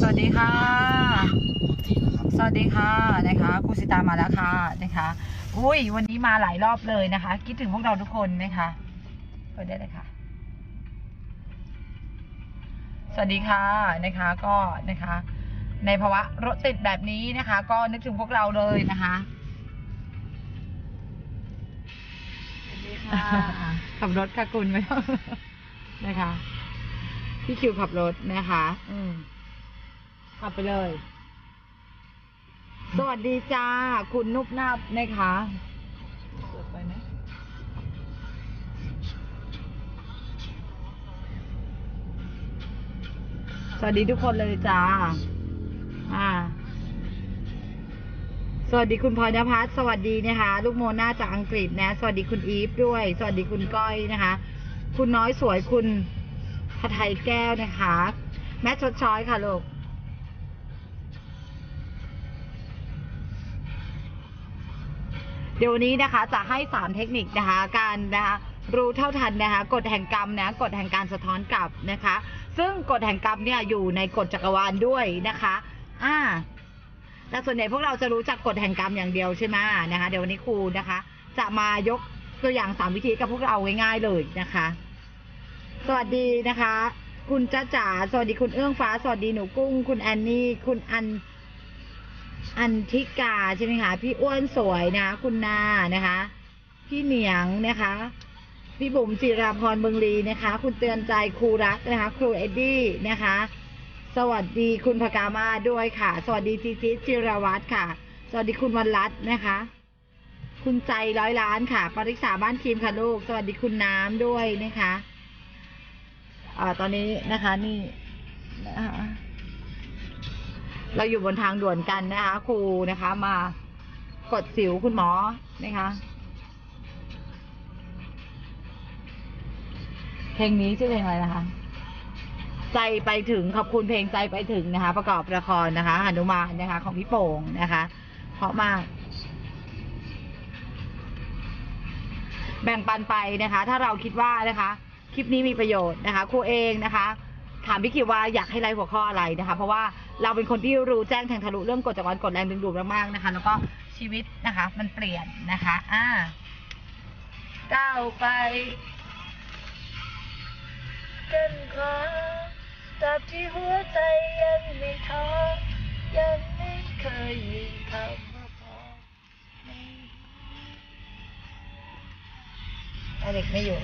สวัสดีค่ะ สวัสดีค่ะนะคะครูสิตามาแล้วค่ะนะคะอุ้ยวันนี้มาหลายรอบเลยนะคะ คิดถึงพวกเราทุกคนนะคะเปิดได้เลยค่ะ สวัสดีค่ะนะคะก็นะคะ ในภาวะรถติดแบบนี้นะคะ ก็นึกถึงพวกเราเลยนะคะสวัสดีค่ะขับรถค่ะคุณไม่ต้องนะคะพี่คิวขับรถนะคะ อืม ขับไปเลย สวัสดีจ้า คุณนุบนับนะคะเปิดไปไหมสวัสดีทุกคนเลยจ้า อ่า สวัสดีคุณพลอยนภัสสวัสดีนะคะ ลูกโมนาจากอังกฤษนะ สวัสดีคุณอีฟด้วย สวัสดีคุณก้อยนะคะ คุณน้อยสวยคุณพไทยแก้วนะคะ แม่ชดช้อยค่ะลูก เดี๋ยววันนี้นะคะจะให้สามเทคนิคนะคะการนะคะรู้เท่าทันนะคะกฎแห่งกรรมนะกฎแห่งการสะท้อนกลับนะคะ ซึ่งกฎแห่งกรรมเนี่ยอยู่ในกฎจักรวาลด้วยนะคะอ่าแต่ส่วนใหญ่พวกเราจะรู้จักกฎแห่งกรรมอย่างเดียวใช่ไหมนะคะ เดี๋ยววันนี้ครูนะคะ จะมายกตัวอย่างสามวิธีกับพวกเราง่ายๆเลยนะคะ สวัสดีนะคะ คุณจ้าจ๋าสวัสดีคุณเอื้องฟ้า สวัสดีหนูกุ้ง คุณแอนนี่คุณอัน อันทิกาใช่ไหมคะพี่อ้วนสวยนะคะคุณนานะคะ พี่เหนียงนะคะพี่บุ๋มจิราพรเบืองลีนะคะ คุณเตือนใจครูรักนะคะ ครูเอ็ดดี้นะคะ สวัสดีคุณพกามาด้วยค่ะ สวัสดีจีจิจิรวัตรค่ะ สวัสดีคุณวันรัตน์นะคะ คุณใจร้อยล้านค่ะ ปริษาบ้านทีมค่ะลูก สวัสดีคุณน้ำด้วยนะคะอ่าตอนนี้นะคะนี่นะคะ เราอยู่บนทางด่วนกันนะคะ ครูนะคะมากดสิวคุณหมอนะคะเพลงนี้ชื่อเพลงอะไรนะคะ ใจไปถึงขอบคุณเพลงใจไปถึงนะคะ ประกอบละครนะคะหนุมานนะคะ ของพี่โป่งนะคะเพราะมาก แบ่งปันไปนะคะ ถ้าเราคิดว่านะคะ คลิปนี้มีประโยชน์นะคะ ครูเองนะคะ ถามพี่คิวว่าอยากให้ไลฟ์หัวข้ออะไรนะคะ เพราะว่า เราเป็นคนที่รู้แจ้งแทงทะลุเรื่องกฎจักรวาลกฎแรงดึงดูดมากๆนะคะ แล้วก็ชีวิตนะคะ มันเปลี่ยนนะคะ อ่าก้าวไปกันขอตราบที่หัวใจยังไม่ท้อยังไม่เคยมีคำว่าพอไม่อเล็กไม่อยู่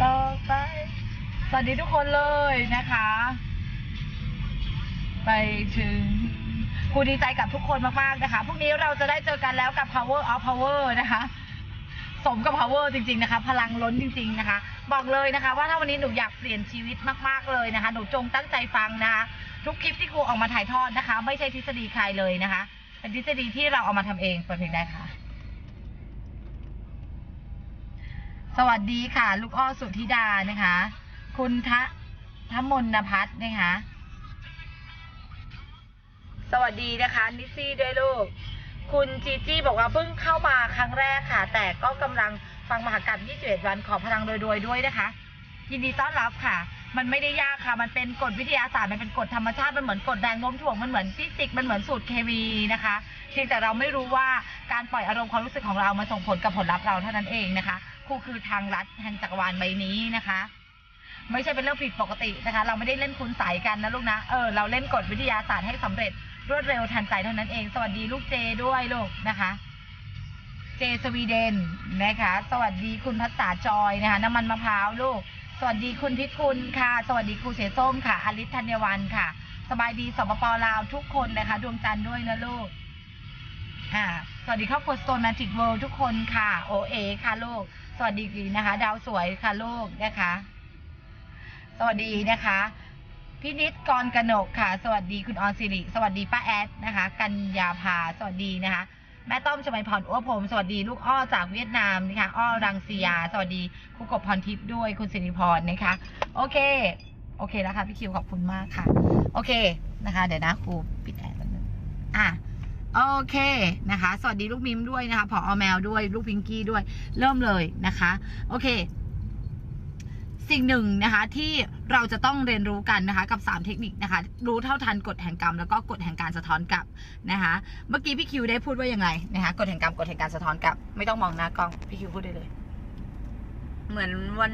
ต่อไป สวัสดีทุกคนเลยนะคะ ไปถึงครูดีใจกับทุกคนมากๆนะคะ พรุ่งนี้เราจะได้เจอกันแล้วกับ power of power นะคะ สมกับ power จริง ๆนะคะ พลังล้นจริง ๆนะคะ บอกเลยนะคะ ว่าถ้าวันนี้หนูอยากเปลี่ยนชีวิตมากๆเลยนะคะ หนูจงตั้งใจฟังนะคะ ทุกคลิปที่ครูออกมาถ่ายทอดนะคะ ไม่ใช่ทฤษฎีใครเลยนะคะ เป็นทฤษฎีที่เราเอามาทำเองเปิดเพลงได้ค่ะ สวัสดีค่ะ ลูกอ้อสุธิดานะคะ คุณทะทมนพัฒน์นะคะ สวัสดีนะคะ นิซี่ด้วยลูก คุณจีจี้บอกว่าเพิ่งเข้ามาครั้งแรกค่ะ แต่ก็กำลังฟังมหากรรม21 วันขอพลังโดยๆด้วยนะคะ ยินดีต้อนรับค่ะ มันไม่ได้ยากค่ะ มันเป็นกฎวิทยาศาสตร์ มันเป็นกฎธรรมชาติ มันเหมือนกฎแรงโน้มถ่วง มันเหมือนฟิสิกส์ มันเหมือนสูตรเคมีนะคะเพียงแต่เราไม่รู้ว่าการปล่อยอารมณ์ความรู้สึกของเรามาส่งผลกับผลลัพธ์เราเท่านั้นเองนะคะครูคือทางลัดแห่งจักรวาลใบนี้นะคะ ไม่ใช่เป็นเรื่องผิดปกตินะคะ เราไม่ได้เล่นคุณใสยกันนะลูกนะ เออ เราเล่นกฎวิทยาศาสตร์ให้สำเร็จรวดเร็วทันใจเท่านั้นเอง สวัสดีลูกเจด้วยลูกนะคะ เจสวีเดนนะคะ สวัสดีคุณพัฒษาจอยนะคะ น้ำมันมะพร้าวลูก สวัสดีคุณพิคุณค่ะ สวัสดีครูเสส้มค่ะอลิศธัญวันค่ะ สบายดีสปปลาวทุกคนนะคะ ดวงจันทร์ด้วยนะลูก อ่า สวัสดีครอบครัวสโตนแมจิกเวิลด์ทุกคนค่ะ โอเอค่ะลูก สวัสดีนะคะ ดาวสวยค่ะลูกนะคะ สวัสดีนะคะพี่นิดกรกนกค่ะ สวัสดีคุณออนสิริสวัสดีป้าแอดนะคะ กัญญาภาสวัสดีนะคะ แม่ต้อมชมัยพรอ้วพรมสวัสดีลูกอ้อจากเวียดนามนะคะอ้อรังสียา สวัสดีครูกบพรทิพย์ด้วยคุณสิริพรนะคะ โอเค โอเคแล้วค่ะพี่คิวขอบคุณมากค่ะ โอเคนะคะ เดี๋ยวนะครูปิดแอร์แป๊บนึงอะโอเคนะคะ สวัสดีลูกมิมด้วยนะคะผอแมวด้วยลูกพิงกี้ด้วย เริ่มเลยนะคะ โอเค สิ่งหนึ่งนะคะที่เราจะต้องเรียนรู้กันนะคะกับ 3 เทคนิคนะคะ รู้เท่าทันกฎแห่งกรรม แล้วก็กฎแห่งการสะท้อนกลับนะคะ เมื่อกี้พี่คิวได้พูดว่ายังไงนะคะกฎแห่งกรรมกฎแห่งการสะท้อนกลับ ไม่ต้องมองหน้ากล้องพี่คิวพูดได้เลย เหมือนวัน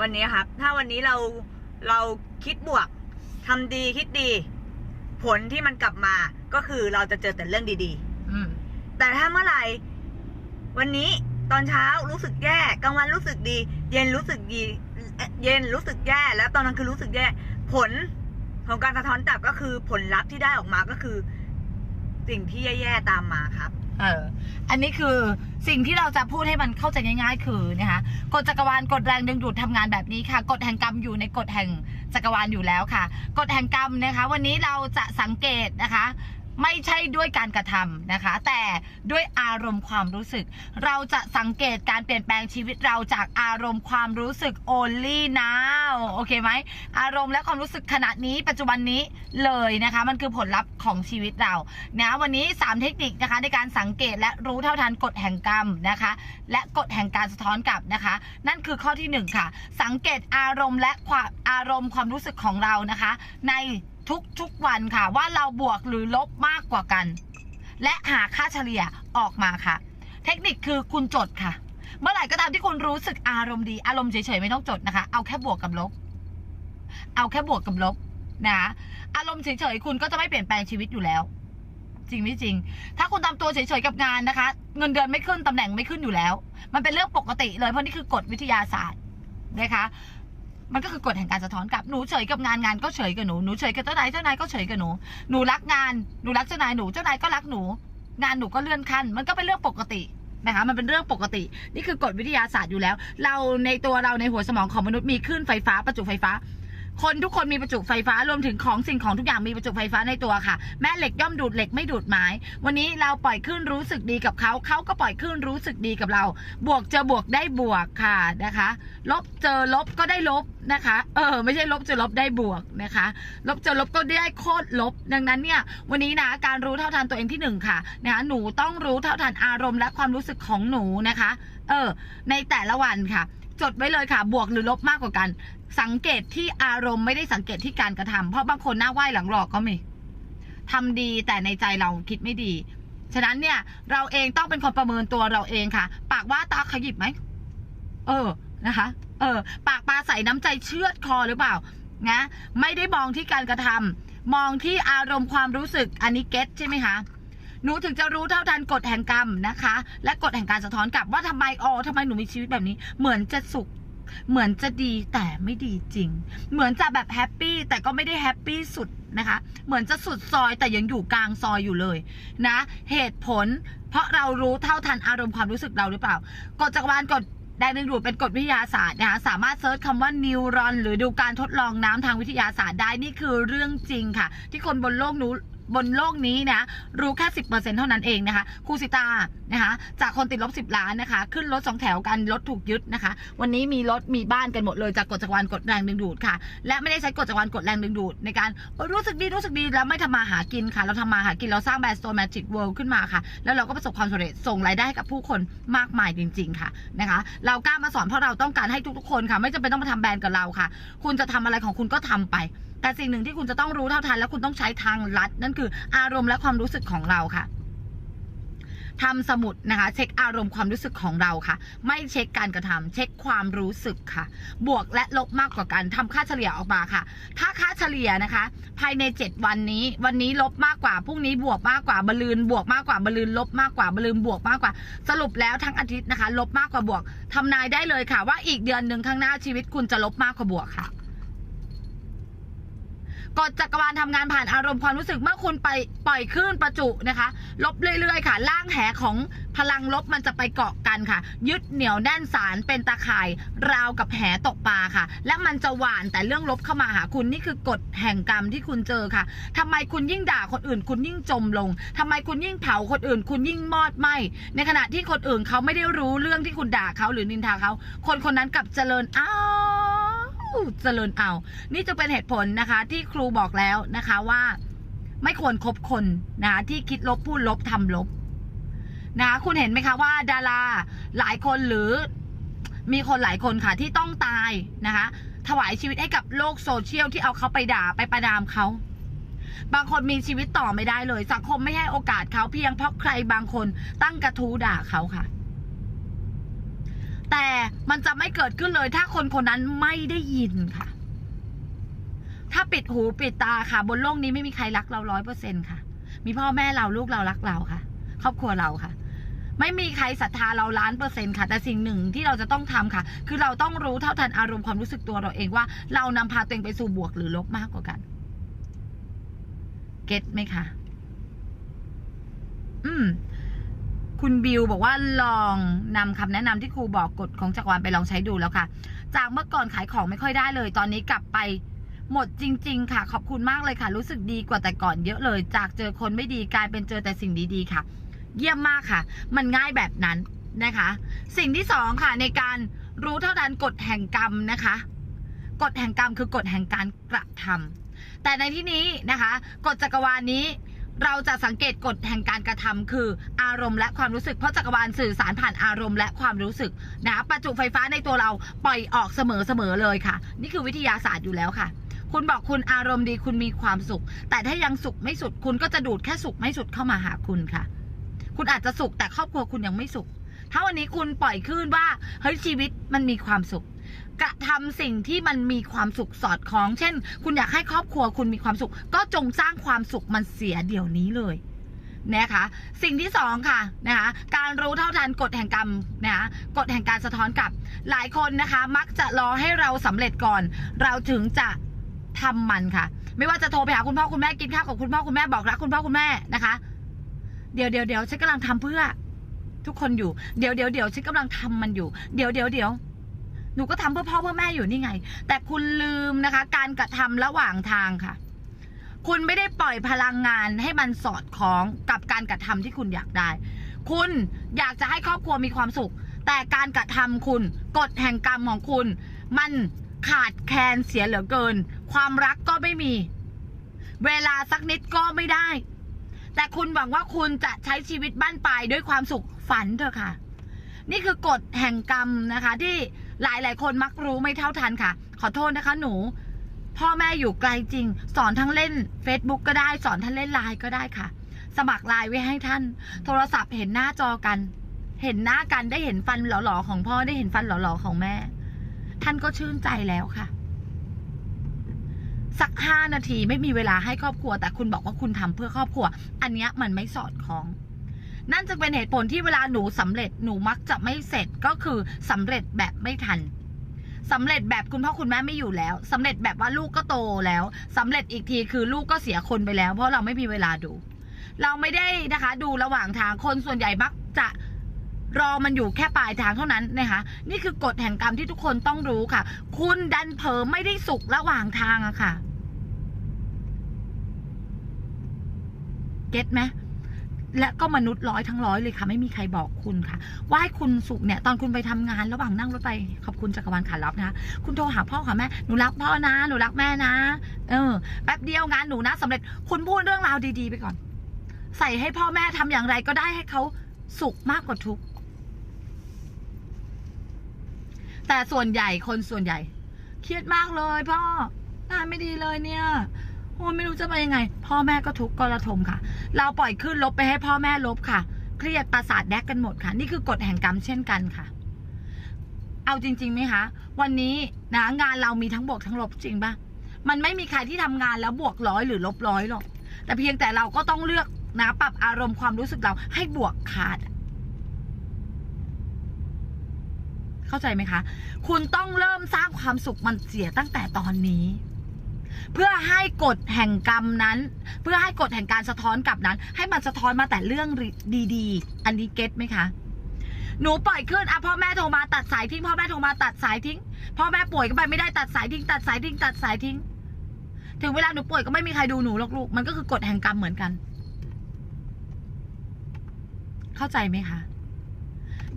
วันนี้ครับ ถ้าวันนี้เราเราคิดบวกทำดีคิดดี ผลที่มันกลับมาก็คือเราจะเจอแต่เรื่องดีอืมๆ แต่ถ้าเมื่อไหร่วันนี้ตอนเช้ารู้สึกแย่กลางวันรู้สึกดี เย็นรู้สึกดี เย็นรู้สึกแย่ แล้วตอนนั้นคือรู้สึกแย่ ผลของการสะท้อนกลับก็คือผลลัพธ์ที่ได้ออกมาก็คือ สิ่งที่แย่ๆตามมาครับ เออ อันนี้คือสิ่งที่เราจะพูดให้มันเข้าใจง่าย ๆ คือนะคะกฎจักรวาลกฎแรงดึงดูดทำงานแบบนี้ค่ะกฎแห่งกรรมอยู่ในกฎแห่งจักรวาลอยู่แล้วค่ะกฎแห่งกรรมนะคะ วันนี้เราจะสังเกตนะคะ ไม่ใช่ด้วยการกระทำนะคะ แต่ด้วยอารมณ์ความรู้สึก เราจะสังเกตการเปลี่ยนแปลงชีวิตเราจากอารมณ์ความรู้สึก only now โอเคไหมอารมณ์และความรู้สึกขณะนี้ปัจจุบันนี้เลยนะคะ มันคือผลลัพธ์ของชีวิตเรานะวันนี้ 3 เทคนิคนะคะในการสังเกตและรู้เท่าทันกฎแห่งกรรมนะคะ และกฎแห่งการสะท้อนกลับนะคะ นั่นคือข้อที่หนึ่งค่ะ สังเกตอารมณ์และความอารมณ์ความรู้สึกของเรานะคะ ใน ทุกๆวันค่ะ ว่าเราบวกหรือลบมากกว่ากัน และหาค่าเฉลี่ยออกมาค่ะ เทคนิคคือคุณจดค่ะ เมื่อไหร่ก็ตามที่คุณรู้สึกอารมณ์ดีอารมณ์เฉยๆไม่ต้องจดนะคะ เอาแค่บวกกับลบ เอาแค่บวกกับลบนะอารมณ์เฉยๆคุณก็จะไม่เปลี่ยนแปลงชีวิตอยู่แล้ว จริงไม่จริง ถ้าคุณทำตัวเฉยๆกับงานนะคะ เงินเดือนไม่ขึ้นตำแหน่งไม่ขึ้นอยู่แล้ว มันเป็นเรื่องปกติเลยเพราะนี่คือกฎวิทยาศาสตร์นะคะ มันก็คือกฎแห่งการสะท้อนกลับหนูเฉยกับงานงานก็เฉยกับหนูหนูเฉยกับเจ้านายเจ้านายก็เฉยกับหนูหนูรักงานหนูรักเจ้านายหนูเจ้านายก็รักหนู งานหนูก็เลื่อนขั้น มันก็เป็นเรื่องปกตินะคะมันเป็นเรื่องปกติ นี่คือกฎวิทยาศาสตร์อยู่แล้ว เราในตัวเราในหัวสมองของมนุษย์มีคลื่นไฟฟ้าประจุไฟฟ้า คนทุกคนมีประจุไฟฟ้ารวมถึงของสิ่งของทุกอย่างมีประจุไฟฟ้าในตัวค่ะ แม่เหล็กย่อมดูดเหล็กไม่ดูดไม้ วันนี้เราปล่อยคลื่นรู้สึกดีกับเขาเขาก็ปล่อยคลื่นรู้สึกดีกับเรา บวกเจอบวกได้บวกค่ะนะคะ ลบเจอลบก็ได้ลบนะคะ เออ ไม่ใช่ลบเจอลบได้บวกนะคะ ลบเจอลบก็ได้โคตรลบ ดังนั้นเนี่ยวันนี้นะการรู้เท่าทันตัวเองที่หนึ่งค่ะนะคะหนูต้องรู้เท่าทันอารมณ์และความรู้สึกของหนูนะคะ เออ ในแต่ละวันค่ะ จดไว้เลยค่ะ บวกหรือลบมากกว่ากัน สังเกตที่อารมณ์ไม่ได้สังเกตที่การกระทำเพราะบางคนหน้าไหว้หลังหลอกก็มีทำดีแต่ในใจเราคิดไม่ดี ฉะนั้นเนี่ย เราเองต้องเป็นคนประเมินตัวเราเองค่ะ ปากว่าตาขยิบไหมเออนะคะ เออ ปากปลาใส่น้ำใจเชือดคอหรือเปล่านะไม่ได้มองที่การกระทำมองที่อารมณ์ความรู้สึกอันนี้เก็ตใช่ไหมคะ หนูถึงจะรู้เท่าทันกฎแห่งกรรมนะคะ และกฎแห่งการสะท้อนกลับว่าทำไมอ๋อทำไมหนูมีชีวิตแบบนี้ เหมือนจะสุข เหมือนจะดีแต่ไม่ดีจริง เหมือนจะแบบแฮปปี้แต่ก็ไม่ได้แฮปปี้สุดนะคะ เหมือนจะสุดซอยแต่ยังอยู่กลางซอยอยู่เลยนะ เหตุผล เพราะเรารู้เท่าทันอารมณ์ความรู้สึกเราหรือเปล่ากฎจักรวาลกฎแดงดึงดูดเป็นกฎวิทยาศาสตร์นะคะสามารถเซิร์ชคำว่านิวรอน หรือดูการทดลองน้ำทางวิทยาศาสตร์ได้นี่คือเรื่องจริงค่ะ ที่คนบนโลกนู้ บนโลกนี้นะรู้แค่สิบเปอร์เซ็นเท่านั้นเองนะคะครูสิตานะคะจากคนติดลบสิบล้านนะคะ ขึ้นรถสองแถวกันรถถูกยึดนะคะ วันนี้มีรถมีบ้านกันหมดเลยจากกฎจักรวาลกฎแรงดึงดูดค่ะ และไม่ได้ใช้กฎจักรวาลกฎแรงดึงดูดในการรู้สึกดีรู้สึกดีแล้วไม่ทำมาหากินค่ะ เราทำมาหากินเราสร้างแบรนด์ Store Magic World ขึ้นมาค่ะ แล้วเราก็ประสบความสำเร็จส่งรายได้ให้กับผู้คนมากมายจริง ๆค่ะนะคะ เรากล้ามาสอนเพราะเราต้องการให้ทุกๆคนค่ะ ไม่จำเป็นต้องมาทำแบรนด์กับเราค่ะ คุณจะทำอะไรของคุณก็ทำไป แต่สิ่งหนึ่งที่คุณจะต้องรู้เท่าทัน และคุณต้องใช้ทางลัด นั่นคืออารมณ์และความรู้สึกของเราค่ะทำสมุดนะคะ เช็คอารมณ์ความรู้สึกของเราค่ะ ไม่เช็คการกระทำเช็คความรู้สึกค่ะ บวกและลบมากกว่ากันทำค่าเฉลี่ยออกมาค่ะ ถ้าค่าเฉลี่ยนะคะ ภายใน 7 วันนี้ วันนี้ลบมากกว่าพรุ่งนี้บวกมากกว่าบลืนบวกมากกว่าบลืนลบมากกว่าบลืนบวกมากกว่า สรุปแล้วทั้งอาทิตย์นะคะ ลบมากกว่าบวกทำนายได้เลยค่ะ ว่าอีกเดือนหนึ่งข้างหน้าชีวิตคุณจะลบมากกว่าบวกค่ะ กฎจักรวาลทำงานผ่านอารมณ์ความรู้สึกเมื่อคุณไปปล่อยคลื่นประจุนะคะ ลบเรื่อยๆ ค่ะ ล่างแหของพลังลบมันจะไปเกาะกันค่ะ ยึดเหนี่ยวแน่นสารเป็นตาข่ายราวกับแหตกปลาค่ะ และมันจะหวานแต่เรื่องลบเข้ามาหาคุณนี่คือกฎแห่งกรรมที่คุณเจอค่ะทำไมคุณยิ่งด่าคนอื่น คุณยิ่งจมลงทำไมคุณยิ่งเผาคนอื่น คุณยิ่งมอดไหมในขณะที่คนอื่นเขาไม่ได้รู้เรื่องที่คุณด่าเขาหรือนินทาเขาคนคนนั้นกลับเจริญอ้าว เจริญเอา นี่จะเป็นเหตุผลนะคะ ที่ครูบอกแล้วนะคะว่า ไม่ควรคบคนนะคะที่คิดลบพูดลบทำลบนะคะคุณเห็นไหมคะว่า ดาราหลายคนหรือมีคนหลายคนค่ะที่ต้องตายนะคะ ถวายชีวิตให้กับโลกโซเชียลที่เอาเขาไปด่าไปประนามเขา บางคนมีชีวิตต่อไม่ได้เลย สังคมไม่ให้โอกาสเขาเพียงเพราะใครบางคนตั้งกระทู้ด่าเขาค่ะ แต่มันจะไม่เกิดขึ้นเลย ถ้าคนคนนั้นไม่ได้ยินค่ะ ถ้าปิดหูปิดตาค่ะ บนโลกนี้ไม่มีใครรักเราร้อยเปอร์เซ็นค่ะ มีพ่อแม่เราลูกเรารักเราค่ะ ครอบครัวเราค่ะ ไม่มีใครศรัทธาเราล้านเปอร์เซ็นต์ค่ะ แต่สิ่งหนึ่งที่เราจะต้องทำค่ะ คือเราต้องรู้เท่าทันอารมณ์ความรู้สึกตัวเราเองว่า เรานำพาตัวเองไปสู่บวกหรือลบมากกว่ากัน เก็ตไหมคะอืม คุณบิวบอกว่าลองนำคำแนะนำที่ครูบอกกฎของจักรวาลไปลองใช้ดูแล้วค่ะ จากเมื่อก่อนขายของไม่ค่อยได้เลย ตอนนี้กลับไปหมดจริง ๆ ค่ะ ขอบคุณมากเลยค่ะ รู้สึกดีกว่าแต่ก่อนเยอะเลย จากเจอคนไม่ดีกลายเป็นเจอแต่สิ่งดีๆค่ะ เยี่ยมมากค่ะ มันง่ายแบบนั้นนะคะ สิ่งที่สองค่ะในการรู้เท่าทันกฎแห่งกรรมนะคะกฎแห่งกรรมคือกฎแห่งการกระทำแต่ในที่นี้นะคะกฎจักรวาลนี้ เราจะสังเกตกฎแห่งการกระทำคืออารมณ์และความรู้สึกเพราะจักรวาลสื่อสารผ่านอารมณ์และความรู้สึกนะคะประจุไฟฟ้าในตัวเราปล่อยออกเสมอเสมอเลยค่ะ นี่คือวิทยาศาสตร์อยู่แล้วค่ะ คุณบอกคุณอารมณ์ดีคุณมีความสุข แต่ถ้ายังสุขไม่สุดคุณก็จะดูดแค่สุขไม่สุดเข้ามาหาคุณค่ะ คุณอาจจะสุขแต่ครอบครัวคุณยังไม่สุข ถ้าวันนี้คุณปล่อยคลื่นว่าเฮ้ยชีวิตมันมีความสุข กระทำสิ่งที่มันมีความสุขสอดคล้อง เช่น คุณอยากให้ครอบครัวคุณมีความสุข ก็จงสร้างความสุขมันเสียเดี๋ยวนี้เลยนะคะสิ่งที่สองค่ะนะคะการรู้เท่าทันกฎแห่งกรรมนะคะกฎแห่งการสะท้อนกลับ หลายคนนะคะมักจะรอให้เราสำเร็จก่อน เราถึงจะทำมันค่ะ ไม่ว่าจะโทรไปหาคุณพ่อคุณแม่กินข้าวกับคุณพ่อคุณแม่บอกรักคุณพ่อคุณแม่นะคะ เดี๋ยวเดี๋ยวเดี๋ยวฉันกำลังทำเพื่อ ทุกคนอยู่เดี๋ยวเดี๋ยวเดี๋ยวฉันกำลังทำมันอยู่ เดี๋ยวเดี๋ยวเดี๋ยว หนูก็ทำเพื่อพ่อเพื่อแม่อยู่นี่ไง แต่คุณลืมนะคะ การกระทำระหว่างทางค่ะ คุณไม่ได้ปล่อยพลังงานให้มันสอดคล้องกับการกระทำที่คุณอยากได้ คุณอยากจะให้ครอบครัวมีความสุข แต่การกระทำคุณกฎแห่งกรรมของคุณ มันขาดแคลนเสียเหลือเกิน ความรักก็ไม่มี เวลาสักนิดก็ไม่ได้ แต่คุณหวังว่าคุณจะใช้ชีวิตบ้านปลายด้วยความสุขฝันเถอะค่ะ นี่คือกฎแห่งกรรมนะคะที่ หลายหลายคนมักรู้ไม่เท่าทันค่ะ ขอโทษนะคะหนู พ่อแม่อยู่ไกลจริง สอนทั้งเล่น Facebook ก็ได้ สอนทั้งเล่นไลน์ก็ได้ค่ะ สมัครไลน์ไว้ให้ท่าน โทรศัพท์เห็นหน้าจอกัน เห็นหน้ากันได้เห็นฟันหล่อๆของพ่อได้เห็นฟันหล่อๆของแม่ ท่านก็ชื่นใจแล้วค่ะ สักห้านาทีไม่มีเวลาให้ครอบครัว แต่คุณบอกว่าคุณทำเพื่อครอบครัว อันเนี้ยมันไม่สอดคล้อง นั่นจึงเป็นเหตุผลที่เวลาหนูสำเร็จหนูมักจะไม่เสร็จก็คือสำเร็จแบบไม่ทันสำเร็จแบบคุณพ่อคุณแม่ไม่อยู่แล้วสำเร็จแบบว่าลูกก็โตแล้วสำเร็จอีกทีคือลูกก็เสียคนไปแล้ว เพราะเราไม่มีเวลาดู เราไม่ได้นะคะ ดูระหว่างทางคนส่วนใหญ่มักจะรอมันอยู่แค่ปลายทางเท่านั้นนะคะนี่คือกฎแห่งกรรมที่ทุกคนต้องรู้ค่ะ คุณดันเผลอไม่ได้สุขระหว่างทางอะค่ะ เก็ตไหม และก็มนุษย์ร้อยทั้งร้อยเลยค่ะ ไม่มีใครบอกคุณค่ะ ว่าให้คุณสุขเนี่ย ตอนคุณไปทำงานระหว่างนั่งรถไปขอบคุณจักรวาลขารับนะคะคุณโทรหาพ่อหาแม่หนูรักพ่อนะหนูรักแม่นะ เออแป๊บเดียวงานหนูนะสำเร็จคุณพูดเรื่องราวดี ๆ ไปก่อน ใส่ให้พ่อแม่ทำอย่างไรก็ได้ให้เขาสุขมากกว่าทุกข์แต่ส่วนใหญ่คนส่วนใหญ่ เครียดมากเลยพ่องานไม่ดีเลยเนี่ย โอ้ไม่รู้จะไปยังไง พ่อแม่ก็ทุกข์ก็ระทมค่ะ เราปล่อยขึ้นลบไปให้พ่อแม่ลบค่ะ เครียดประสาทแดกกันหมดค่ะ นี่คือกฎแห่งกรรมเช่นกันค่ะ เอาจริงๆไหมคะวันนี้นะงานเรามีทั้งบวกทั้งลบจริงปะมันไม่มีใครที่ทำงานแล้วบวกร้อยหรือลบร้อยหรอกแต่เพียงแต่เราก็ต้องเลือกนะปรับอารมณ์ความรู้สึกเราให้บวกขาด เข้าใจไหมคะ คุณต้องเริ่มสร้างความสุขมันเสียตั้งแต่ตอนนี้ เพื่อให้กฎแห่งกรรมนั้น เพื่อให้กฎแห่งการสะท้อนกลับนั้น ให้มันสะท้อนมาแต่เรื่องดีๆ อันนี้เก็ตไหมคะหนูปล่อยขึ้นอะพ่อแม่โทรมาตัดสายทิ้งพ่อแม่โทรมาตัดสายทิ้งพ่อแม่ป่วยก็ไปไม่ได้ตัดสายทิ้งตัดสายทิ้งตัดสายทิ้ง ถึงเวลาหนูป่วยก็ไม่มีใครดูหนูหรอกลูกมันก็คือกฎแห่งกรรมเหมือนกัน เข้าใจไหมคะ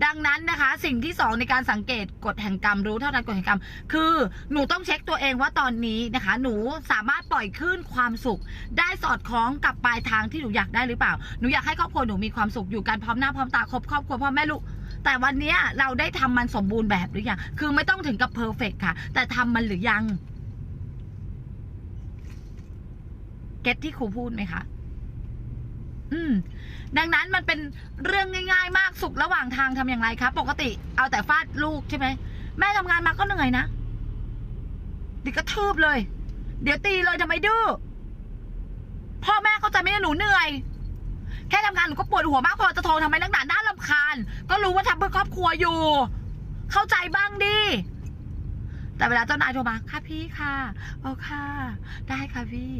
ดังนั้นนะคะ สิ่งที่สองในการสังเกตกฎแห่งกรรมรู้เท่านั้นกฎแห่งกรรม คือหนูต้องเช็คตัวเองว่าตอนนี้นะคะ หนูสามารถปล่อยคลื่นความสุข ได้สอดคล้องกับปลายทางที่หนูอยากได้หรือเปล่าหนูอยากให้ครอบครัวหนูมีความสุขอยู่กันพร้อมหน้าพร้อมตาครบครอบครัวพ่อแม่ลูกแต่วันนี้เราได้ทำมันสมบูรณ์แบบหรือยัง คือไม่ต้องถึงกับเพอร์เฟกค่ะ แต่ทำมันหรือยัง เก็ตที่ครูพูดไหมคะ อืม ดังนั้นมันเป็นเรื่องง่าย ๆ มากสุขระหว่างทางทำอย่างไรคะปกติเอาแต่ฟาดลูกใช่ไหมแม่ทำงานมาก็เหนื่อยนะเดี๋ยวกระทืบเลย เดี๋ยวตีเลยทำไมดื้อพ่อแม่เข้าใจไหมเนี่ยหนูเหนื่อย แค่ทำงานหนูก็ปวดหัวมากพอจะโทรทำไมนักหนาด้านลำคาญ ก็รู้ว่าทำเพื่อครอบครัวอยู่ เข้าใจบ้างดิแต่เวลาเจ้านายโทรมาค่ะพี่ค่ะโอ้ค่ะ ได้ค่ะพี่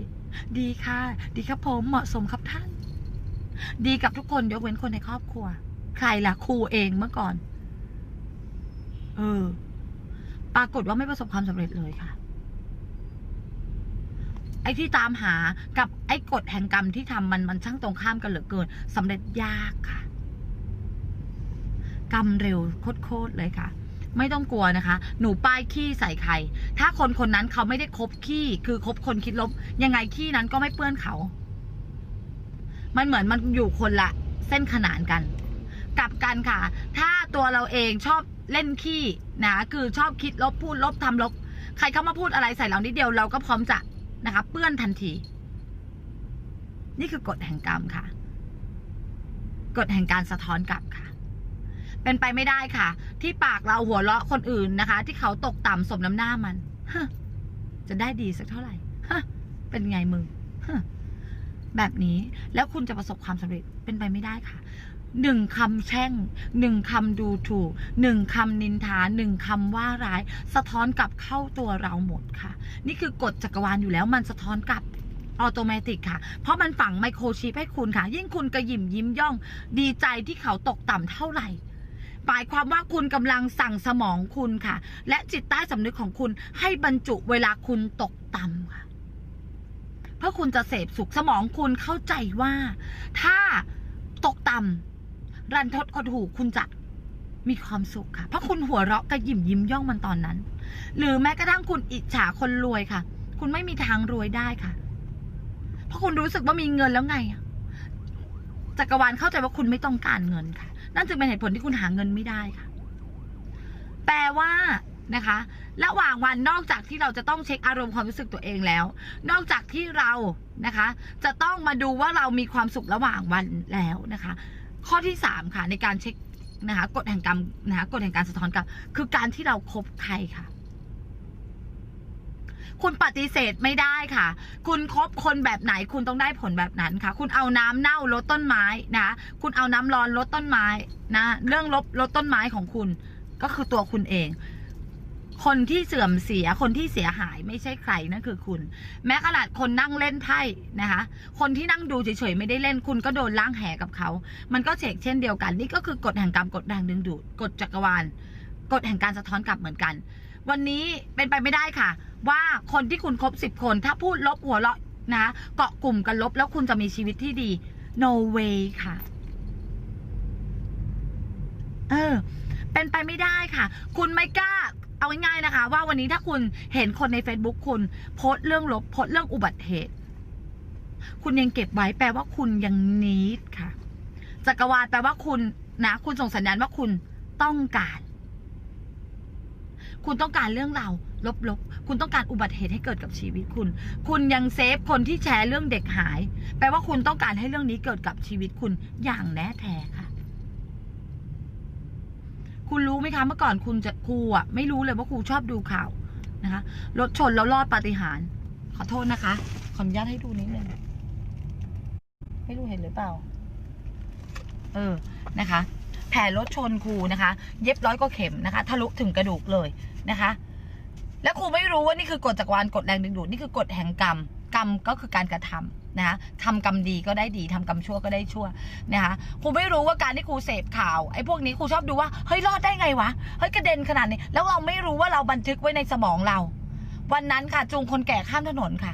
ดีค่ะ ดีครับผมเหมาะสมครับท่าน ดีกับทุกคนยกเว้นคนในครอบครัว ใครล่ะครูเองเมื่อก่อน เออ ปรากฏว่าไม่ประสบความสำเร็จเลยค่ะ ไอ้ที่ตามหากับไอ้กฎแห่งกรรมที่ทำมันมันช่างตรงข้ามกันเหลือเกินสำเร็จยากค่ะ กรรมเร็วโคตรเลยค่ะไม่ต้องกลัวนะคะ หนูป้ายขี้ใส่ใคร ถ้าคนคนนั้นเขาไม่ได้คบขี้ คือคบคนคิดลบ ยังไงขี้นั้นก็ไม่เปื้อนเขา มันเหมือนมันอยู่คนละเส้นขนานกัน กลับกันค่ะ ถ้าตัวเราเองชอบเล่นขี้นะคือชอบคิดลบพูดลบทำลบใครเข้ามาพูดอะไรใส่เรานิดเดียวเราก็พร้อมจะนะคะเปื้อนทันที นี่คือกฎแห่งกรรมค่ะกฎแห่งการสะท้อนกลับค่ะ เป็นไปไม่ได้ค่ะ ที่ปากเราหัวเราะคนอื่นนะคะ ที่เขาตกต่ำสมน้ำหน้ามันจะได้ดีสักเท่าไหร่เป็นไงมึงฮ แบบนี้ แล้วคุณจะประสบความสำเร็จเป็นไปไม่ได้ค่ะหนึ่งคำแช่งหนึ่งคำดูถูกหนึ่งคำนินทาหนึ่งคำว่าร้าย สะท้อนกลับเข้าตัวเราหมดค่ะ นี่คือกฎจักรวาลอยู่แล้วมันสะท้อนกลับออโตเมติกค่ะ เพราะมันฝังไมโครชิปให้คุณค่ะ ยิ่งคุณกระยิมยิ้มย่อง ดีใจที่เขาตกต่ำเท่าไหร่หมายความว่าคุณกำลังสั่งสมองคุณค่ะ และจิตใต้สำนึกของคุณให้บรรจุเวลาคุณตกต่ำค่ะ พื่อคุณจะเสพสุขสมองคุณเข้าใจว่า ถ้าตกต่ำรันทดหดหูคุณจะมีความสุขค่ะ เพราะคุณหัวเราะกระยิมยิ้มย่องมันตอนนั้น หรือแม้กระทั่งคุณอิจฉาคนรวยค่ะ คุณไม่มีทางรวยได้ค่ะ เพราะคุณรู้สึกว่ามีเงินแล้วไงจักรวาลเข้าใจว่าคุณไม่ต้องการเงินค่ะ นั่นจึงเป็นเหตุผลที่คุณหาเงินไม่ได้ค่ะ แปลว่านะคะ ระหว่างวันนอกจากที่เราจะต้องเช็คอารมณ์ความรู้สึกตัวเองแล้ว นอกจากที่เรานะคะ จะต้องมาดูว่าเรามีความสุขระหว่างวันแล้วนะคะ ข้อที่สามค่ะในการเช็คนะคะกฎแห่งกรรมนะคะกฎแห่งการสะท้อนกลับคือการที่เราคบใครค่ะ คุณปฏิเสธไม่ได้ค่ะ คุณคบคนแบบไหน คุณต้องได้ผลแบบนั้นค่ะ คุณเอาน้ำเน่าลดต้นไม้นะคุณเอาน้ำร้อนลดต้นไม้นะ เรื่องลบลดต้นไม้ของคุณ ก็คือตัวคุณเอง คนที่เสื่อมเสียคนที่เสียหายไม่ใช่ใครนั่นคือคุณ แม้ขนาดคนนั่งเล่นไพ่นะคะ คนที่นั่งดูเฉยๆไม่ได้เล่นคุณก็โดนล่างแหกับเขา มันก็เช็คเช่นเดียวกัน นี่ก็คือกฎแห่งกรรมกฎแรงดึงดูดกฎจักรวาลกฎแห่งการสะท้อนกลับเหมือนกัน วันนี้เป็นไปไม่ได้ค่ะ ว่าคนที่คุณคบสิบคน ถ้าพูดลบหัวเราะนะเกาะกลุ่มกันลบแล้วคุณจะมีชีวิตที่ดี no way ค่ะ เออ เป็นไปไม่ได้ค่ะ คุณไม่กล้า เอาง่ายๆนะคะ ว่าวันนี้ถ้าคุณเห็นคนใน Facebook คุณโพสต์เรื่องลบโพสต์เรื่องอุบัติเหตุ คุณยังเก็บไว้แปลว่าคุณยังนิดค่ะจักรวาลแปลว่าคุณนะคุณส่งสัญญาณว่าคุณต้องการ คุณต้องการเรื่องเราลบๆ คุณต้องการอุบัติเหตุให้เกิดกับชีวิตคุณ คุณยังเซฟคนที่แชร์เรื่องเด็กหาย แปลว่าคุณต้องการให้เรื่องนี้เกิดกับชีวิตคุณอย่างแน่แท้ค่ะ คุณรู้ไหมคะเมื่อก่อนคุณจะครูอะไม่รู้เลยว่าครูชอบดูข่าวนะคะรถชนแล้วรอดปาฏิหาริย์ขอโทษนะคะ ขออนุญาตให้ดูนิดนึงไม่รู้เห็นหรือเปล่า เออนะคะ แผลรถชนครูนะคะ เย็บร้อยกว่าเข็มนะคะทะลุถึงกระดูกเลยนะคะ และครูไม่รู้ว่านี่คือกฎจักรวาลกฎแรงดึงดูดนี่คือกฎแห่งกรรม กรรมก็คือการกระทำนะคะทำกรรมดีก็ได้ดีทำกรรมชั่วก็ได้ชั่วนะคะครูไม่รู้ว่าการที่ครูเสพข่าวไอ้พวกนี้ครูชอบดูว่าเฮ้ยรอดได้ไงวะเฮ้ยกระเด็นขนาดนี้แล้วเราไม่รู้ว่าเราบันทึกไว้ในสมองเรา วันนั้นค่ะจูงคนแก่ข้ามถนนค่ะ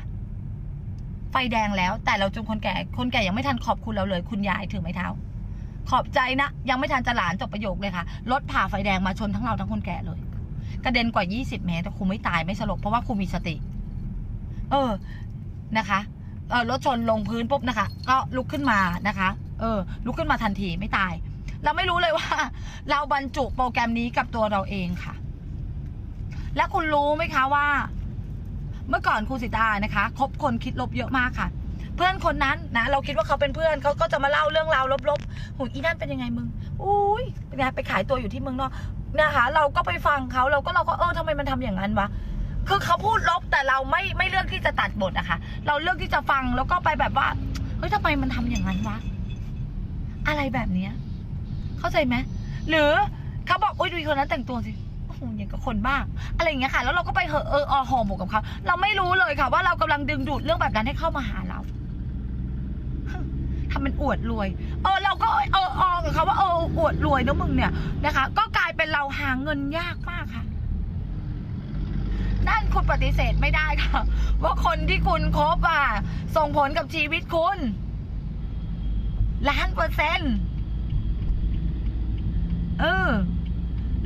ไฟแดงแล้วแต่เราจูงคนแก่คนแก่ยังไม่ทันขอบคุณเราเลย คุณยายถือไม้เท้าขอบใจนะ ยังไม่ทันจะหลานจบประโยคเลยค่ะรถผ่าไฟแดงมาชนทั้งเราทั้งคนแก่เลย กระเด็นกว่า 20 เมตรแต่ครูไม่ตายไม่สลบเพราะว่าครูมีสติ เออ นะคะเออรถชนลงพื้นปุ๊บนะคะ ก็ลุกขึ้นมานะคะ เออ ลุกขึ้นมาทันทีไม่ตาย เราไม่รู้เลยว่า เราบรรจุโปรแกรมนี้กับตัวเราเองค่ะ และคุณรู้ไหมคะว่า เมื่อก่อนครูสิตานะคะคบคนคิดลบเยอะมากค่ะ เพื่อนคนนั้นนะเราคิดว่าเขาเป็นเพื่อนเขาก็จะมาเล่าเรื่องราวลบๆหูอีนั่นเป็นยังไงมึงอุ้ยเป็นไงไปขายตัวอยู่ที่เมืองนอกนะคะ เราก็ไปฟังเขาเราก็เราก็เออทำไมมันทำอย่างนั้นวะ คือเขาพูดลบแต่เราไม่ไม่เลือกที่จะตัดบทอะค่ะ เราเลือกที่จะฟังแล้วก็ไปแบบว่าเฮ้ยทำไมมันทำอย่างนั้นวะอะไรแบบเนี้ย เข้าใจไหมหรือเขาบอกโอ้ยดูคนนั้นแต่งตัวสิโอ้โหอย่างกับคนบ้าอะไรอย่างเงี้ยค่ะ แล้วเราก็ไปเหอเอออห่อหมกกับเขาเราไม่รู้เลยค่ะ ว่าเรากำลังดึงดูดเรื่องแบบนั้นให้เข้ามาหาเราทำเป็นอวดรวย เออเราก็เออออกับเขาว่าเอออวดรวยนะมึงเนี่ยนะคะ ก็กลายเป็นเราหาเงินยากมากค่ะ นั่นคุณปฏิเสธไม่ได้ค่ะว่าคนที่คุณคบอะส่งผลกับชีวิตคุณล้านเปอร์เซ็นต์เออ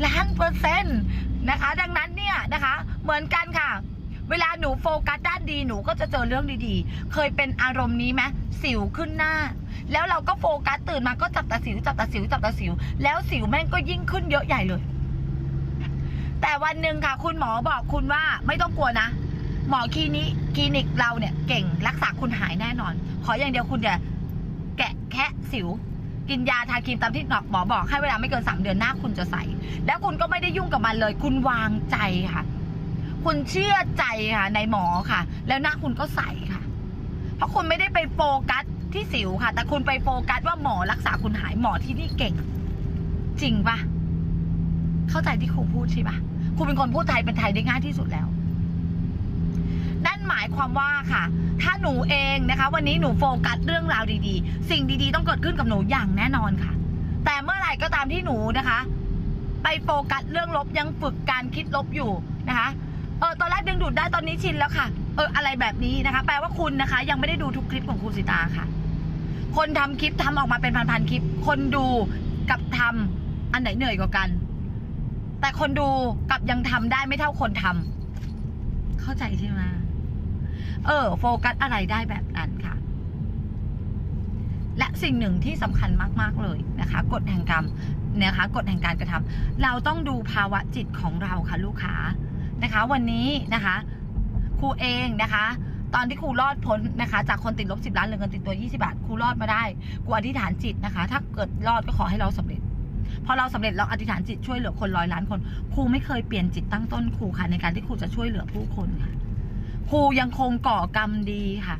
ล้านเปอร์เซ็นต์นะคะ ดังนั้นเนี่ยนะคะ เหมือนกันค่ะ เวลาหนูโฟกัสด้านดีหนูก็จะเจอเรื่องดีๆ เคยเป็นอารมณ์นี้ไหมสิวขึ้นหน้า แล้วเราก็โฟกัสตื่นมาก็จับแต่สิวจับแต่สิวจับแต่สิว แล้วสิวแม่งก็ยิ่งขึ้นเยอะใหญ่เลย แต่วันหนึ่งค่ะ คุณหมอบอกคุณว่าไม่ต้องกลัวนะ หมอคลินิกคลินิกเราเนี่ยเก่งรักษาคุณหายแน่นอน ขออย่างเดียวคุณอย่าแกะแคะสิว กินยาทาครีมตามที่หมอบอกให้เวลาไม่เกินสามเดือนหน้าคุณจะใสแล้วคุณก็ไม่ได้ยุ่งกับมันเลย คุณวางใจค่ะ คุณเชื่อใจค่ะในหมอค่ะ แล้วหน้าคุณก็ใสค่ะ เพราะคุณไม่ได้ไปโฟกัสที่สิวค่ะ แต่คุณไปโฟกัสว่าหมอรักษาคุณหายหมอที่นี่เก่ง จริงปะเข้าใจที่ครูพูดใช่ปะ ครูเป็นคนพูดไทยเป็นไทยได้ง่ายที่สุดแล้ว นั่นหมายความว่าค่ะ ถ้าหนูเองนะคะ วันนี้หนูโฟกัสเรื่องราวดีๆ สิ่งดีๆ ต้องเกิดขึ้นกับหนูอย่างแน่นอนค่ะ แต่เมื่อไหร่ก็ตามที่หนูนะคะ ไปโฟกัสเรื่องลบยังฝึกการคิดลบอยู่นะคะเออตอนแรกดึงดูดได้ตอนนี้ชินแล้วค่ะ เอออะไรแบบนี้นะคะ แปลว่าคุณนะคะ ยังไม่ได้ดูทุกคลิปของครูสิตาค่ะ คนทำคลิปทำออกมาเป็นพันๆคลิป คนดูกับทำอันไหนเหนื่อยกว่ากัน แต่คนดูกับยังทำได้ไม่เท่าคนทำเข้าใจใช่ไหมเออ โฟกัสอะไรได้แบบนั้นค่ะ และสิ่งหนึ่งที่สำคัญมาก ๆ เลยนะคะกฎแห่งกรรมนะคะกฎแห่งการกระทำเราต้องดูภาวะจิตของเราค่ะลูกค้านะคะ วันนี้นะคะครูเองนะคะตอนที่ครูรอดพ้นนะคะ จากคนติดลบสิบล้านเหลือเงินติดตัวยี่สิบาทครูรอดมาได้ครูอธิษฐานจิตนะคะ ถ้าเกิดรอดก็ขอให้เราสำเร็จ พอเราสำเร็จเราอธิษฐานจิตช่วยเหลือคนร้อยล้านคนครูไม่เคยเปลี่ยนจิตตั้งต้นครูค่ะในการที่ครูจะช่วยเหลือผู้คนค่ะครูยังคงก่อกรรมดีค่ะ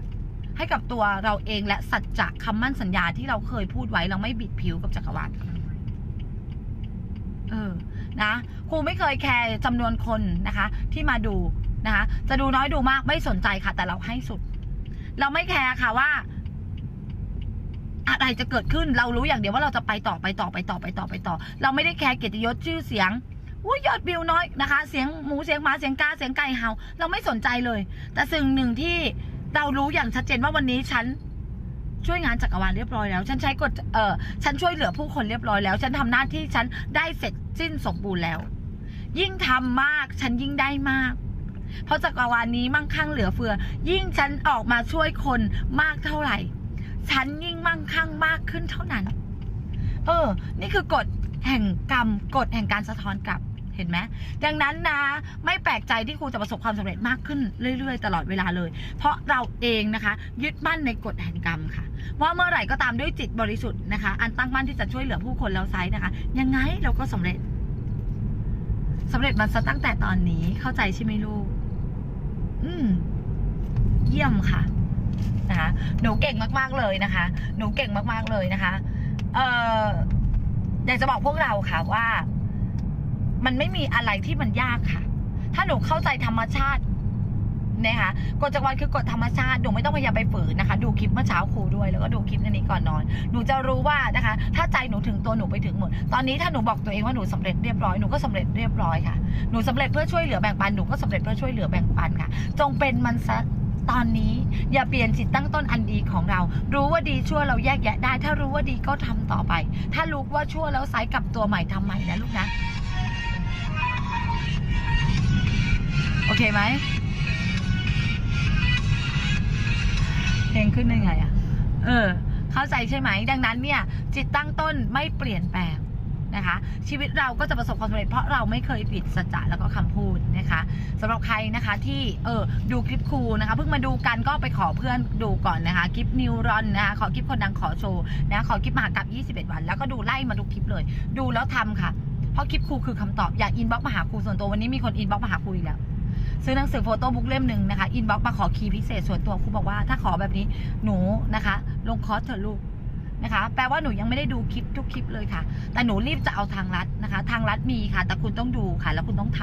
ให้กับตัวเราเองและสัจจะคำมั่นสัญญาที่เราเคยพูดไว้เราไม่บิดผิวกับจักรวาลเออนะครูไม่เคยแคร์จำนวนคนนะคะ ที่มาดูนะคะ จะดูน้อยดูมากไม่สนใจค่ะ แต่เราให้สุด เราไม่แคร์ค่ะว่า อะไรจะเกิดขึ้นเรารู้อย่างเดียวว่าเราจะไปต่อไปต่อไปต่อไปต่อไปต่อ เราไม่ได้แคร์เกียรติยศชื่อเสียงอุ้ยยอดวิวน้อยนะคะ เสียงหมูเสียงหมาเสียงกาเสียงไก่เห่าเราไม่สนใจเลย แต่สิ่งหนึ่งที่เรารู้อย่างชัดเจนว่าวันนี้ฉันช่วยงานจักรวาลเรียบร้อยแล้ว ฉันใช้กฎเออฉันช่วยเหลือผู้คนเรียบร้อยแล้ว ฉันทำหน้าที่ฉันได้เสร็จสิ้นสมบูรณ์แล้ว ยิ่งทำมากฉันยิ่งได้มาก เพราะจักรวาลนี้มั่งคั่งเหลือเฟือ ยิ่งฉันออกมาช่วยคนมากเท่าไหร่ ฉันยิ่งมั่งคั่งมากขึ้นเท่านั้น เออ นี่คือกฎแห่งกรรมกฎแห่งการสะท้อนกลับเห็นไหมดังนั้นนะ ไม่แปลกใจที่ครูจะประสบความสำเร็จมากขึ้นเรื่อยๆ ตลอดเวลาเลย เพราะเราเองนะคะ ยึดมั่นในกฎแห่งกรรมค่ะ ว่าเมื่อไหร่ก็ตามด้วยจิตบริสุทธิ์นะคะ อันตั้งมั่นที่จะช่วยเหลือผู้คนแล้วไซส์นะคะ ยังไงเราก็สำเร็จสำเร็จมันซะตั้งแต่ตอนนี้เข้าใจใช่ไหมลูก อืม เยี่ยมค่ะ นะคะหนูเก่งมากๆเลยนะคะ หนูเก่งมากๆเลยนะคะ เอ่ออยากจะบอกพวกเราค่ะว่า มันไม่มีอะไรที่มันยากค่ะ ถ้าหนูเข้าใจธรรมชาตินะคะกฎจักรวาลคือกฎธรรมชาติหนูไม่ต้องพยายามไปฝืนนะคะ ดูคลิปเมื่อเช้าครูด้วยแล้วก็ดูคลิปอันนี้ก่อนนอน หนูจะรู้ว่านะคะ ถ้าใจหนูถึงตัวหนูไปถึงหมด ตอนนี้ถ้าหนูบอกตัวเองว่าหนูสำเร็จเรียบร้อยหนูก็สำเร็จเรียบร้อยค่ะ หนูสำเร็จเพื่อช่วยเหลือแบ่งปันหนูก็สำเร็จเพื่อช่วยเหลือแบ่งปันค่ะ จงเป็นมันซะ ตอนนี้อย่าเปลี่ยนจิตตั้งต้นอันดีของเรา รู้ว่าดีชั่วเราแยกแยะได้ ถ้ารู้ว่าดีก็ทำต่อไป ถ้ารู้ว่าชั่วแล้วไซส์กลับตัวใหม่ทำใหม่นะลูกนะ โอเคไหมเพลงขึ้นได้ไงอะ่ะ เออ เข้าใจใช่ไหม ดังนั้นเนี่ย จิตตั้งต้นไม่เปลี่ยนแปลง นะคะ ชีวิตเราก็จะประสบความสำเร็จเพราะเราไม่เคยผิดสัจจะแล้วก็คำพูดนะคะสำหรับใครนะคะที่เออดูคลิปครูนะคะเพิ่งมาดูกันก็ไปขอเพื่อนดูก่อนนะคะคลิปนิวรอนนะคะขอคลิปคนดังขอโชว์นะะขอคลิปมหากรรม21 วัน แล้วก็ดูไล่มาทุกคลิปเลย ดูแล้วทำค่ะเพราะคลิปครูคือคำตอบอยากอินบ็อกมาหาครูส่วนตัววันนี้มีคนอินบ็อกมาหาครูอีกแล้วซื้อหนังสือโฟโต้บุ๊กเล่มหนึ่งนะคะอินบ็อกมาขอคีย์พิเศษส่วนตัวครูบอกว่าถ้าขอแบบนี้หนูนะคะ ลงคอร์สเถอะลูก นะคะ แปลว่าหนูยังไม่ได้ดูคลิปทุกคลิปเลยค่ะ แต่หนูรีบจะเอาทางรัดนะคะ ทางรัดมีค่ะ แต่คุณต้องดูค่ะ แล้วคุณต้องท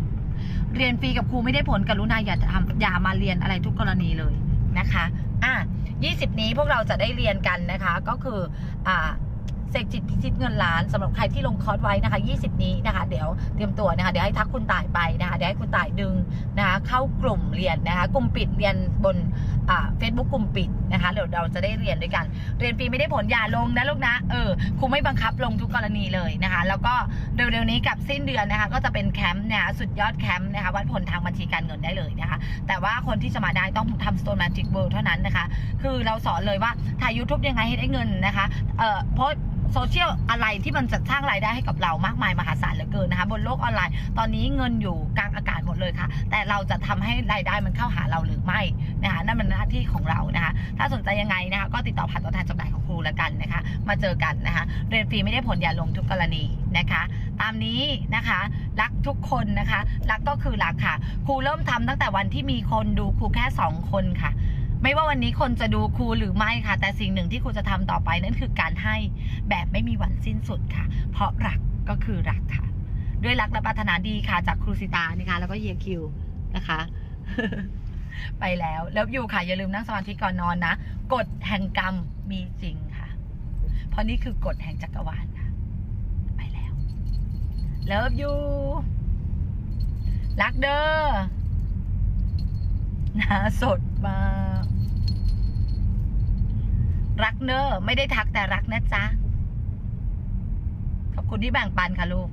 ำเรียนฟรีกับครูไม่ได้ผลกรุณาอย่าทำอย่ามาเรียนอะไรทุกกรณีเลยนะคะ อะ20 นี้พวกเราจะได้เรียนกันนะคะ ก็คือ อ่า เสกจิตพิชิตเงินล้านสำหรับใครที่ลงคอร์สไว้นะคะ 20 นี้นะคะ เดี๋ยวเตรียมตัวนะคะ เดี๋ยวให้ทักคุณต่ายไปนะคะ เดี๋ยวให้คุณต่ายดึงนะคะเข้ากลุ่มเรียนนะคะ กลุ่มปิดเรียนบนอ่าเฟซบุ๊กกลุ่มปิดนะคะเดี๋ยวเราจะได้เรียนด้วยกัน เรียนฟรีไม่ได้ผลอย่าลงนะลูกนะ เออครูไม่บังคับลงทุกกรณีเลยนะคะ แล้วก็เร็วๆนี้กับสิ้นเดือนนะคะ ก็จะเป็นแคมป์นะคะสุดยอดแคมป์นะคะวัดผลทางบัญชีการเงินได้เลยนะคะ แต่ว่าคนที่จะมาได้ต้องทำ Stone Magic World เท่านั้นนะคะ คือเราสอนเลยว่าถ่าย YouTube ยังไงให้ได้เงินนะคะ เอ่อโพส โซเชียลอะไรที่มันจะสร้างรายได้ให้กับเรามากมายมหาศาลเหลือเกินนะคะ บนโลกออนไลน์ ตอนนี้เงินอยู่กลางอากาศหมดเลยค่ะ แต่เราจะทำให้รายได้มันเข้าหาเราหรือไม่นะคะนั่นมันหน้าที่ของเรานะคะ ถ้าสนใจยังไงนะคะก็ติดต่อผ่านตัวแทนจำหน่ายของครูแล้วกันนะคะ มาเจอกันนะคะ เรียนฟรีไม่ได้ผลอย่าลงทุกกรณีนะคะ ตามนี้นะคะ รักทุกคนนะคะ รักก็คือรักค่ะ ครูเริ่มทำตั้งแต่วันที่มีคนดูครูแค่สองคนค่ะ ไม่ว่าวันนี้คนจะดูครูหรือไม่ค่ะ แต่สิ่งหนึ่งที่ครูจะทำต่อไปนั่นคือการให้แบบไม่มีวันสิ้นสุดค่ะ เพราะรักก็คือรักค่ะ ด้วยรักและปรารถนาดีค่ะ จากครูสิตานะคะ แล้วก็เฮียคิวนะคะ ไปแล้วแล้วอยู่ค่ะ อย่าลืมนั่งสมาธิก่อนนอนนะกฎแห่งกรรมมีจริงค่ะ เพราะนี่คือกฎแห่งจักรวาลค่ะ ไปแล้ว Love you รักเด้อ นะสดมากรักเนอไม่ได้ทักแต่รักนะจ๊ะ ขอบคุณที่แบ่งปันค่ะลูก